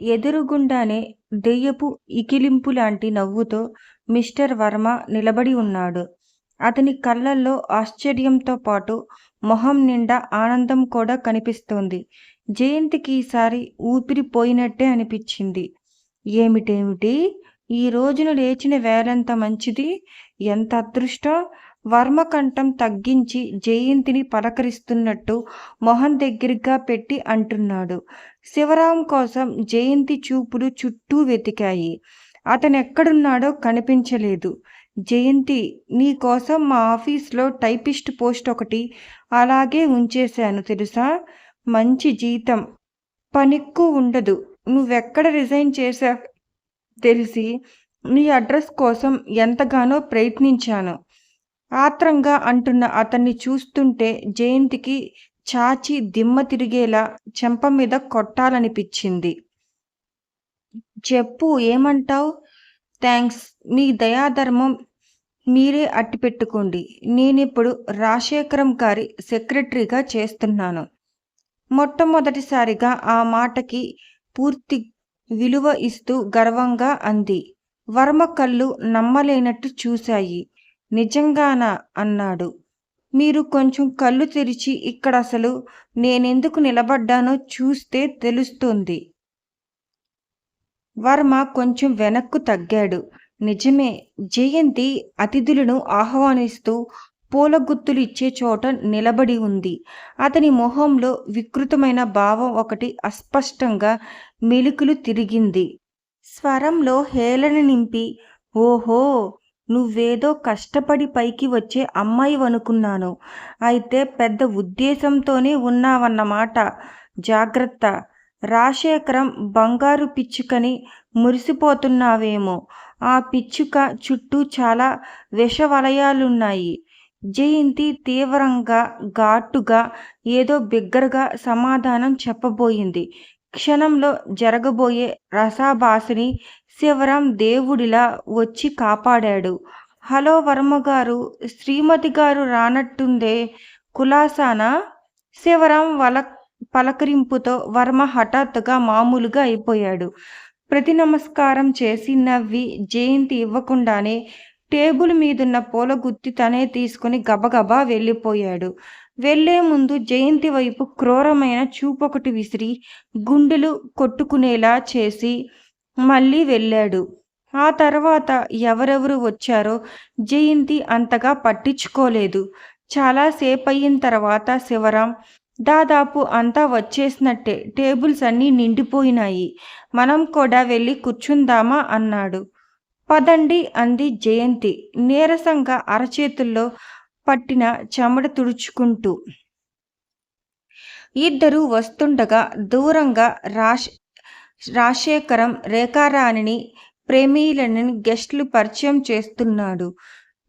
ఎదురుగుండానే దెయ్యపు ఇకిలింపు లాంటి నవ్వుతో మిస్టర్ వర్మ నిలబడి ఉన్నాడు. అతని కళ్ళల్లో ఆశ్చర్యంతో పాటు మొహం నిండా ఆనందం కూడా కనిపిస్తోంది. జయంతికి ఈసారి ఊపిరి పోయినట్టే అనిపించింది. ఏమిటేమిటి? ఈ రోజున లేచిన వేళెంత మంచిది! ఎంత అదృష్టం! వర్మకంఠం తగ్గించి జయంతిని పలకరిస్తున్నట్టు మొహం దగ్గరగా పెట్టి అంటున్నాడు. శివరాం కోసం జయంతి చూపులు చుట్టూ వెతికాయి. అతనెక్కడున్నాడో కనిపించలేదు. జయంతి నీకోసం మా ఆఫీస్లో టైపిస్ట్ పోస్ట్ ఒకటి అలాగే ఉంచేశాను తెలుసా? మంచి జీతం. పనిక్కు ఉండదు. నువ్వెక్కడ రిజైన్ చేశా తెలిసి నీ అడ్రస్ కోసం ఎంతగానో ప్రయత్నించాను. ఆత్రంగా అంటున్న అతన్ని చూస్తుంటే జయంతికి చాచి దిమ్మ తిరిగేలా చెంప మీద కొట్టాలనిపించింది. చెప్పు ఏమంటావ్? థ్యాంక్స్ మీ దయాధర్మం మీరే అట్టిపెట్టుకోండి. నేనిప్పుడు రాజశేఖరం గారి సెక్రటరీగా చేస్తున్నాను. మొట్టమొదటిసారిగా ఆ మాటకి పూర్తి విలువ ఇస్తూ గర్వంగా అంది. వర్మ కళ్ళు నమ్మలేనట్టు చూశాయి. నిజంగానా? అన్నాడు. మీరు కొంచెం కళ్ళు తెరిచి ఇక్కడ అసలు నేనెందుకు నిలబడ్డానో చూస్తే తెలుస్తుంది. వర్మ కొంచెం వెనక్కు తగ్గాడు. నిజమే. జయంతి అతిథులను ఆహ్వానిస్తూ పూలగుత్తులు ఇచ్చే చోట నిలబడి ఉంది. అతని మొహంలో వికృతమైన భావం ఒకటి అస్పష్టంగా మెలుకులు తిరిగింది. స్వరంలో హేళన నింపి ఓహో! నువ్వేదో కష్టపడి పైకి వచ్చే అమ్మాయి అనుకున్నాను అయితే పెద్ద ఉద్దేశంతోనే ఉన్నావన్నమాట. జాగ్రత్త. రాజశేఖరం బంగారు పిచ్చుకని మురిసిపోతున్నావేమో. ఆ పిచ్చుక చుట్టూ చాలా విషవలయాలున్నాయి. జయంతి తీవ్రంగా, ఘాటుగా, ఏదో బిగ్గరగా సమాధానం చెప్పబోయింది. క్షణంలో జరగబోయే రసాభాసని శివరాం దేవుడిలా వచ్చి కాపాడాడు. హలో వర్మగారు శ్రీమతి గారు రానట్టుందే? కులాసానా? శివరాం వల పలకరింపుతో వర్మ హఠాత్తుగా మామూలుగా అయిపోయాడు. ప్రతి నమస్కారం చేసి నవ్వి జయంతి ఇవ్వకుండానే టేబుల్ మీదున్న పూల గుత్తి తనే తీసుకుని గబగబా వెళ్ళిపోయాడు. వెళ్ళే ముందు జయంతి వైపు క్రూరమైన చూపొకటి విసిరి గుండెలు కొట్టుకునేలా చేసి మళ్ళీ వెళ్ళాడు. ఆ తర్వాత ఎవరెవరు వచ్చారో జయంతి అంతగా పట్టించుకోలేదు. చాలాసేపయిన తర్వాత శివరాం దాదాపు అంతా వచ్చేసినట్టే. టేబుల్స్ అన్నీ నిండిపోయినాయి. మనం కూడా వెళ్ళి కూర్చుందామా? అన్నాడు. పదండి అంది జయంతి నీరసంగా అరచేతుల్లో పట్టిన చెమట తుడుచుకుంటూ. ఇద్దరూ వస్తుండగా దూరంగా రాష్ రాజశేఖరం రేఖారాణిని, ప్రేమీలని గెస్టులు పరిచయం చేస్తున్నాడు.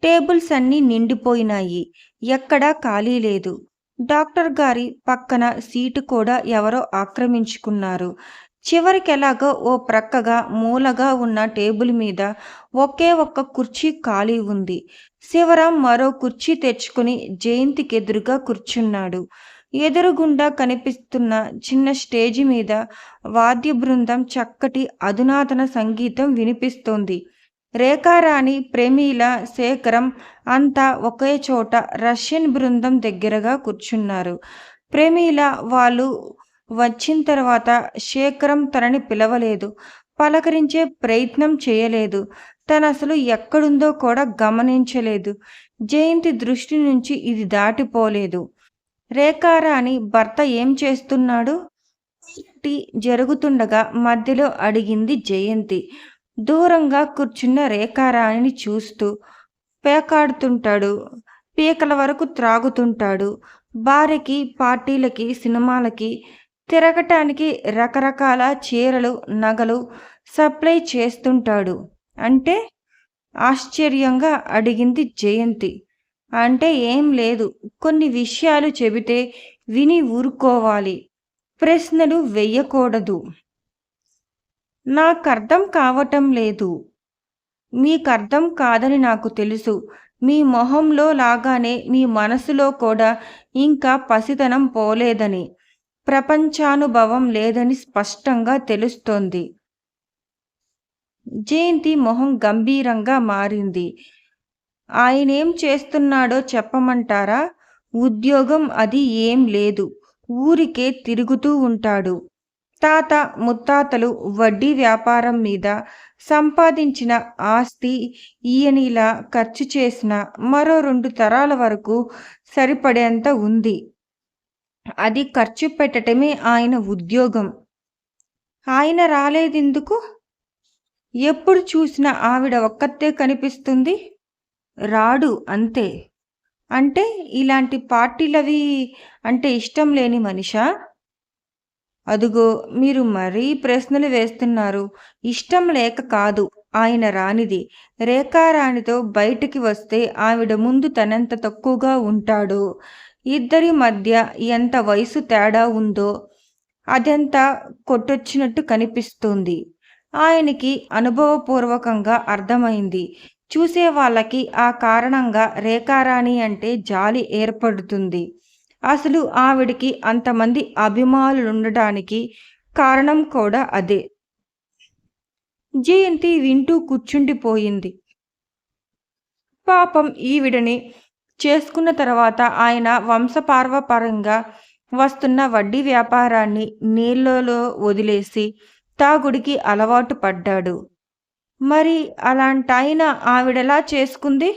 టేబుల్స్ అన్నీ నిండిపోయినాయి. ఎక్కడా ఖాళీ లేదు. డాక్టర్ గారి పక్కన సీటు కూడా ఎవరో ఆక్రమించుకున్నారు. చివరికెలాగో ఓ ప్రక్కగా మూలగా ఉన్న టేబుల్ మీద ఒకే ఒక్క కుర్చీ ఖాళీ ఉంది. శివరాం మరో కుర్చీ తెచ్చుకుని జయంతికెదురుగా కూర్చున్నాడు. ఎదురుగుండా కనిపిస్తున్న చిన్న స్టేజి మీద వాద్య బృందం చక్కటి అధునాతన సంగీతం వినిపిస్తోంది. రేఖారాణి, ప్రేమీల శేఖరం అంతా ఒకే చోట రష్యన్ బృందం దగ్గరగా కూర్చున్నారు. ప్రేమీల వాళ్ళు వచ్చిన తర్వాత శేఖరం తనని పిలవలేదు. పలకరించే ప్రయత్నం చేయలేదు. తనసలు ఎక్కడుందో కూడా గమనించలేదు. జయంతి దృష్టి నుంచి ఇది దాటిపోలేదు. రేఖారాణి భర్త ఏం చేస్తున్నాడు? పార్టీ జరుగుతుండగా మధ్యలో అడిగింది జయంతి. దూరంగా కూర్చున్న రేఖారాణిని చూస్తూ పేకాడుతుంటాడు. పీకల వరకు త్రాగుతుంటాడు. భార్యకి, పార్టీలకి, సినిమాలకి తిరగటానికి రకరకాల చీరలు, నగలు సప్లై చేస్తుంటాడు. అంటే? ఆశ్చర్యంగా అడిగింది జయంతి. అంటే ఏం లేదు. కొన్ని విషయాలు చెబితే విని ఊరుకోవాలి. ప్రశ్నలు వెయ్యకూడదు. నాకర్థం కావటం లేదు. మీకర్థం కాదని నాకు తెలుసు. మీ మొహంలో లాగానే మీ మనసులో కూడా ఇంకా పసితనం పోలేదని. ప్రపంచానుభవం లేదని స్పష్టంగా తెలుస్తోంది జయంతి మొహం గంభీరంగా మారింది ఆయనేం చేస్తున్నాడో చెప్పమంటారా? ఉద్యోగం అది ఏం లేదు. ఊరికే తిరుగుతూ ఉంటాడు. తాత ముత్తాతలు వడ్డీ వ్యాపారం మీద సంపాదించిన ఆస్తి ఈయనిలా ఖర్చు చేసిన మరో రెండు తరాల వరకు సరిపడేంత ఉంది. అది ఖర్చు పెట్టటమే ఆయన ఉద్యోగం. ఆయన రాలేదెందుకు? ఎప్పుడు చూసిన ఆవిడ ఒక్కతే కనిపిస్తుంది? రాడు అంతే. అంటే ఇలాంటి పార్టీలవి అంటే ఇష్టం లేని మనిషా? అదుగో మీరు మరీ ప్రశ్నలు వేస్తున్నారు. ఇష్టం లేక కాదు ఆయన రానిది. రేఖారాణితో బయటికి వస్తే ఆవిడ ముందు తనంత తక్కువగా ఉంటాడో. ఇద్దరి మధ్య ఎంత వయసు తేడా ఉందో అదంతా కొట్టొచ్చినట్టు కనిపిస్తుంది. ఆయనకి అనుభవపూర్వకంగా అర్థమైంది. చూసే వాళ్ళకి ఆ కారణంగా రేఖారాణి అంటే జాలి ఏర్పడుతుంది. అసలు ఆవిడికి అంతమంది అభిమానులుండడానికి కారణం కూడా అదే. జయంతి వింటూ కూర్చుండిపోయింది. పాపం ఈవిడని చేసుకున్న తర్వాత ఆయన వంశపార్వపరంగా వస్తున్న వడ్డీ వ్యాపారాన్ని నీళ్ళలో వదిలేసి తాగుడికి అలవాటు పడ్డాడు. మరి అలాంటాయన ఆవిడలా చేసుకుంది?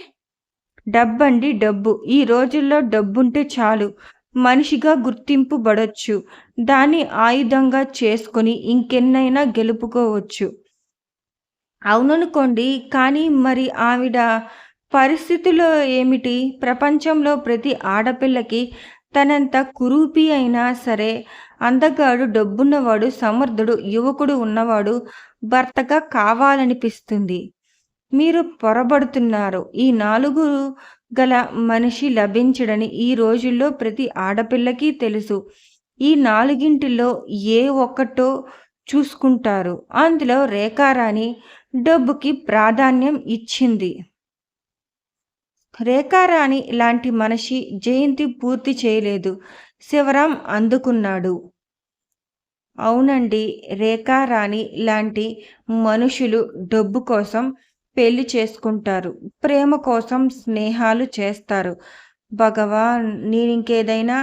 డబ్బండి డబ్బు. ఈ రోజుల్లో డబ్బుంటే చాలు. మనిషిగా గుర్తింపు పడొచ్చు దాన్ని ఆయుధంగా చేసుకొని ఇంకెన్నైనా గెలుపుకోవచ్చు. అవుననుకోండి. కానీ మరి ఆవిడ పరిస్థితులు ఏమిటి? ప్రపంచంలో ప్రతి ఆడపిల్లకి తనంత కురూపి అయినా సరే అందగాడు డబ్బున్నవాడు సమర్థుడు యువకుడు ఉన్నవాడు భర్తగా కావాలనిపిస్తుంది. మీరు పొరబడుతున్నారు. ఈ నాలుగు గల మనిషి లభించడని ఈ రోజుల్లో ప్రతి ఆడపిల్లకి తెలుసు. ఈ నాలుగింటిలో ఏ ఒక్కటో చూసుకుంటారు. అందులో రేఖారాణి డబ్బుకి ప్రాధాన్యం ఇచ్చింది. రేఖారాణి లాంటి మనిషి జయంతి పూర్తి చేయలేదు. శివరాం అందుకున్నాడు. అవునండి రేఖారాణి లాంటి మనుషులు డబ్బు కోసం పెళ్ళి చేసుకుంటారు. ప్రేమ కోసం స్నేహాలు చేస్తారు. భగవాన్ నేను ఇంకేదైనా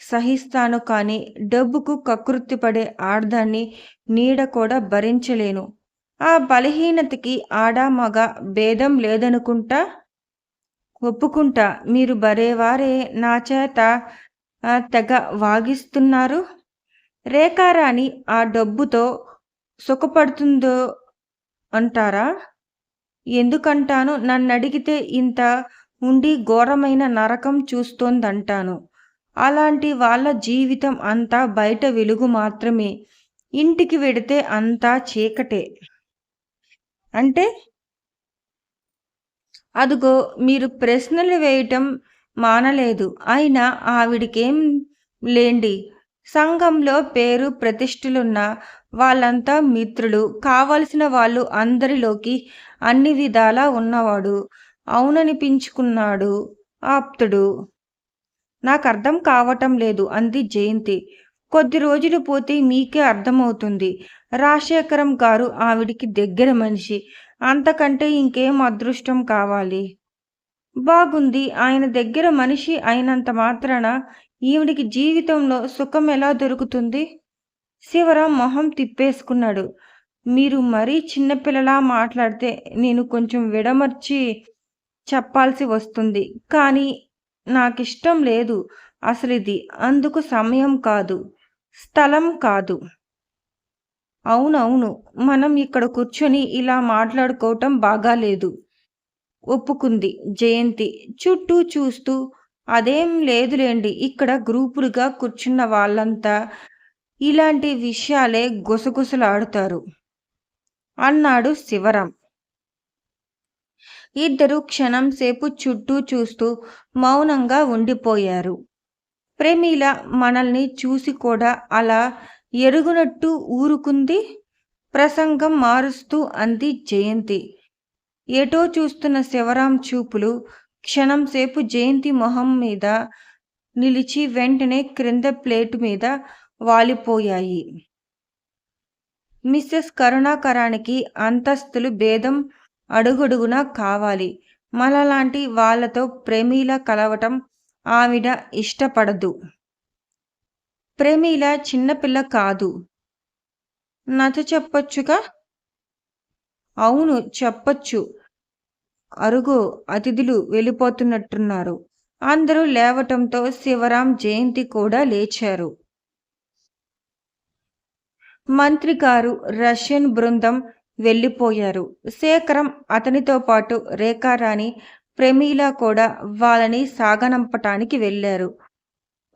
సహిస్తాను కానీ డబ్బుకు కకృతి పడే ఆడదాన్ని నీడ కూడా భరించలేను. ఆ బలహీనతకి ఆడ మగ భేదం లేదనుకుంటా? ఒప్పుకుంటా. మీరు బరేవారే నా చేత తెగ వాగిస్తున్నారు. రేఖారాణి ఆ డబ్బుతో సుఖపడుతుందో అంటారా? ఎందుకంటాను? నన్ను అడిగితే ఇంత ఉండి ఘోరమైన నరకం చూస్తోందంటాను. అలాంటి వాళ్ళ జీవితం అంతా బయట వెలుగు మాత్రమే. ఇంటికి వెడితే అంతా చీకటే. అంటే? అదుగో మీరు ప్రశ్నలు వేయటం మానలేదు. అయినా ఆవిడికేం లేండి. సంఘంలో పేరు ప్రతిష్ఠలున్న వాళ్ళంతా మిత్రులు. కావలసిన వాళ్ళు అందరిలోకి అన్ని విధాలా ఉన్నవాడు. అవుననిపించుకున్నాడు ఆప్తుడు. నాకు అర్థం కావటం లేదు అంది జయంతి. కొద్ది రోజులు పోతే మీకే అర్థమవుతుంది. రాజశేఖరం గారు ఆవిడికి దగ్గర మనిషి. అంతకంటే ఇంకేం అదృష్టం కావాలి? బాగుంది. ఆయన దగ్గర మనిషి అయినంత మాత్రాన ఈవిడికి జీవితంలో సుఖం ఎలా దొరుకుతుంది? శివరాం మొహం తిప్పేసుకున్నాడు. మీరు మరీ చిన్నపిల్లలా మాట్లాడితే నేను కొంచెం విడమర్చి చెప్పాల్సి వస్తుంది. కానీ నాకు ఇష్టం లేదు. అసలు ఇది అందుకు సమయం కాదు. స్థలం కాదు. అవునవును. మనం ఇక్కడ కూర్చొని ఇలా మాట్లాడుకోవటం బాగాలేదు. ఒప్పుకుంది జయంతి. చుట్టూ చూస్తూ అదేం లేదులేండి ఇక్కడ గ్రూపులుగా కూర్చున్న వాళ్ళంతా ఇలాంటి విషయాలే గుసగుసలాడుతారు అన్నాడు శివరాం. ఇద్దరు క్షణం సేపు చుట్టూ చూస్తూ మౌనంగా ఉండిపోయారు. ప్రేమిల మనల్ని చూసి కూడా అలా ఎరుగునట్టు ఊరుకుంది? ప్రసంగం మారుస్తూ అంది జయంతి. ఏటో చూస్తున్న శివరాం చూపులు క్షణం సేపు జయంతి మొహం మీద నిలిచి వెంటనే క్రింద ప్లేటు మీద వాలిపోయాయి. మిస్సెస్ కరుణాకరానికి అంతస్తులు భేదం అడుగడుగునా కావాలి. మనలాంటి వాళ్ళతో ప్రేమీల కలవటం ఆవిడ ఇష్టపడదు. ప్రేమీల చిన్నపిల్ల కాదు. నచ్చ చెప్పొచ్చుగా అవును చెప్పొచ్చు. అరుగు అతిథులు వెళ్ళిపోతున్నట్టున్నారు. అందరూ లేవటంతో శివరాం జయంతి కూడా లేచారు. మంత్రి గారు రష్యన్ బృందం వెళ్ళిపోయారు. శేఖరం అతనితో పాటు రేఖారాణి ప్రమీల కూడా వాళ్ళని సాగనంపటానికి వెళ్ళారు.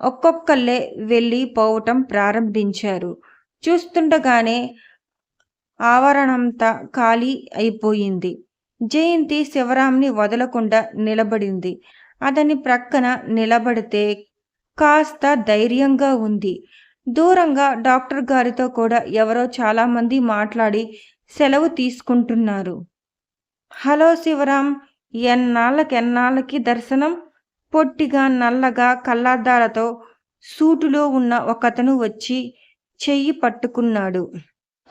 ఒక్కొక్కళ్ళే వెళ్ళి పోవటం ప్రారంభించారు. చూస్తుండగానే ఆవరణంతా ఖాళీ అయిపోయింది. జయంతి శివరాంని వదలకుండా నిలబడింది. అతని ప్రక్కన నిలబడితే కాస్త ధైర్యంగా ఉంది. దూరంగా డాక్టర్ గారితో కూడా ఎవరో చాలామంది మాట్లాడి సెలవు తీసుకుంటున్నారు. హలో శివరాం ఎన్నాళ్ళకెన్నాళ్ళకి దర్శనం? పొట్టిగా నల్లగా కళ్ళద్దాలతో సూటులో ఉన్న ఒకతను వచ్చి చెయ్యి పట్టుకున్నాడు.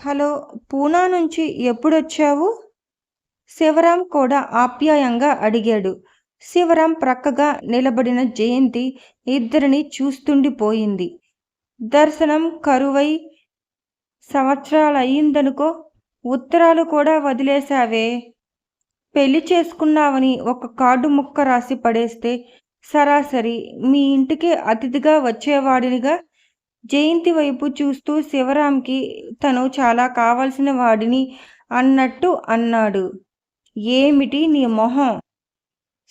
హలో పూనా నుంచి ఎప్పుడొచ్చావు? శివరాం కూడా ఆప్యాయంగా అడిగాడు. శివరాం ప్రక్కగా నిలబడిన జయంతి ఇద్దరిని చూస్తుండిపోయింది. దర్శనం కరువై సంవత్సరాలయ్యిందనుకో ఉత్తరాలు కూడా వదిలేశావే. పెళ్ళి చేసుకున్నావని ఒక కార్డు ముక్క రాసి పడేస్తే సరాసరి మీ ఇంటికి అతిథిగా వచ్చేవాడినిగా జయంతి వైపు చూస్తూ శివరాంకి తను చాలా కావలసిన వాడిని అన్నట్టు అన్నాడు. ఏమిటి నీ మొహం?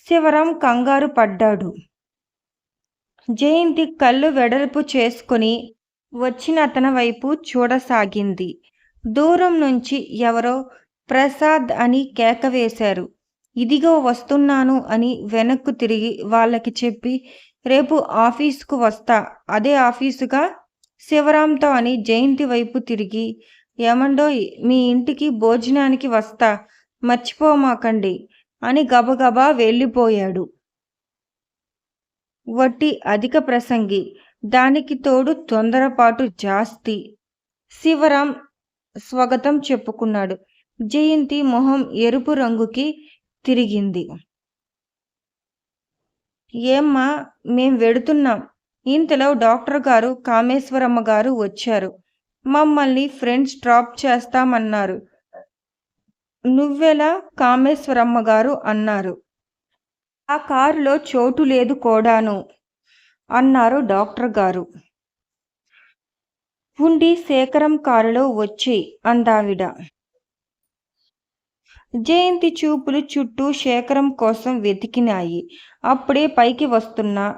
శివరాం కంగారు పడ్డాడు. జయంతి కళ్ళు వెడల్పు చేసుకుని వచ్చిన అతని వైపు చూడసాగింది. దూరం నుంచి ఎవరో ప్రసాద్ అని కేక వేశారు. ఇదిగో వస్తున్నాను అని వెనక్కు తిరిగి వాళ్ళకి చెప్పి రేపు ఆఫీసుకు వస్తా. అదే ఆఫీసుగా శివరాంతో అని జయంతి వైపు తిరిగి ఏమండోయ్ మీ ఇంటికి భోజనానికి వస్తా. మర్చిపోమాకండి అని గబగబా వెళ్ళిపోయాడు. వట్టి అధిక ప్రసంగి. దానికి తోడు తొందరపాటు జాస్తి. శివరాం స్వాగతం చెప్పుకున్నాడు. జయంతి మొహం ఎరుపు రంగుకి తిరిగింది. ఏమ్మా మేం వెడుతున్నాం. ఇంతలో డాక్టర్ గారు కామేశ్వరమ్మ గారు వచ్చారు. మమ్మల్ని ఫ్రెండ్స్ డ్రాప్ చేస్తామన్నారు. నువ్వెలా? కామేశ్వరమ్మ గారు అన్నారు. ఆ కారులో చోటు లేదు కూడాను అన్నారు డాక్టర్ గారు. ఉండి శేఖరం కారులో వచ్చి అందావిడ. జయంతి చూపులు చుట్టూ శేఖరం కోసం వెతికినాయి. అప్పుడే పైకి వస్తున్న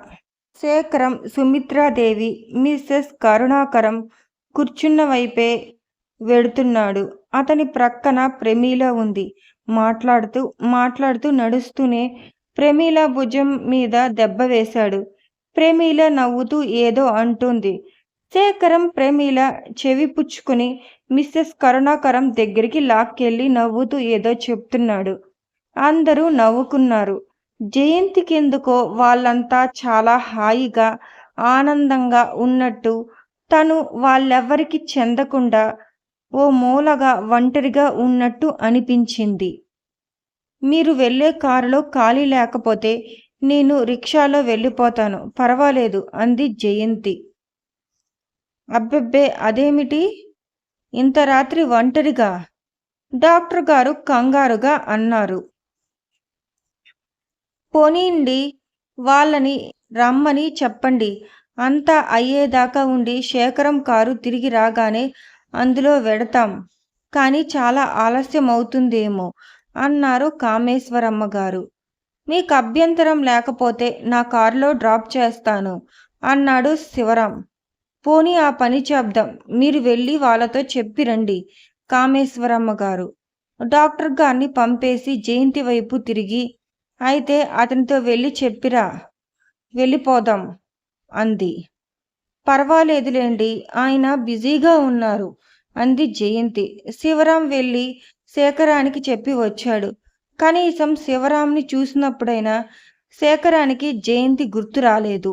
శేఖరం సుమిత్రాదేవి మిస్సెస్ కరుణాకరం కూర్చున్న వైపే వెడుతున్నాడు. అతని ప్రక్కన ప్రమీల ఉంది. మాట్లాడుతూ మాట్లాడుతూ నడుస్తూనే ప్రమీల భుజం మీద దెబ్బ వేశాడు. ప్రమీల నవ్వుతూ ఏదో అంటుంది. శేఖరం ప్రమీల చెవి పుచ్చుకుని మిస్సెస్ కరుణాకరం దగ్గరికి లాక్కెళ్ళి నవ్వుతూ ఏదో చెప్తున్నాడు. అందరూ నవ్వుకున్నారు. జయంతికెందుకో వాళ్ళంతా చాలా హాయిగా ఆనందంగా ఉన్నట్టు తను వాళ్ళెవ్వరికి చెందకుండా ఓ మూలగా ఒంటరిగా ఉన్నట్టు అనిపించింది. మీరు వెళ్ళే కారులో ఖాళీ లేకపోతే నేను రిక్షాలో వెళ్ళిపోతాను. పర్వాలేదు అంది జయంతి. అబ్బెబ్బే అదేమిటి? ఇంత రాత్రి ఒంటరిగా? డాక్టర్ గారు కంగారుగా అన్నారు. పోనీండి వాళ్ళని రమ్మని చెప్పండి. అంతా అయ్యేదాకా ఉండి శేఖరం కారు తిరిగి రాగానే అందులో వెడతాం. కానీ చాలా ఆలస్యం అవుతుందేమో అన్నారు కామేశ్వరమ్మ గారు. మీకు అభ్యంతరం లేకపోతే నా కారులో డ్రాప్ చేస్తాను అన్నాడు శివరాం. పోనీ ఆ పని చేద్దాం. మీరు వెళ్ళి వాళ్ళతో చెప్పి రండి. కామేశ్వరమ్మ గారు. డాక్టర్ గారిని పంపేసి జయంతి వైపు తిరిగి అయితే అతనితో వెళ్ళి చెప్పిరా. వెళ్ళిపోదాం అంది. పర్వాలేదులేండి ఆయన బిజీగా ఉన్నారు అంది జయంతి. శివరాం వెళ్ళి శేఖరానికి చెప్పి వచ్చాడు. కనీసం శివరాంని చూసినప్పుడైనా శేఖరానికి జయంతి గుర్తు రాలేదు.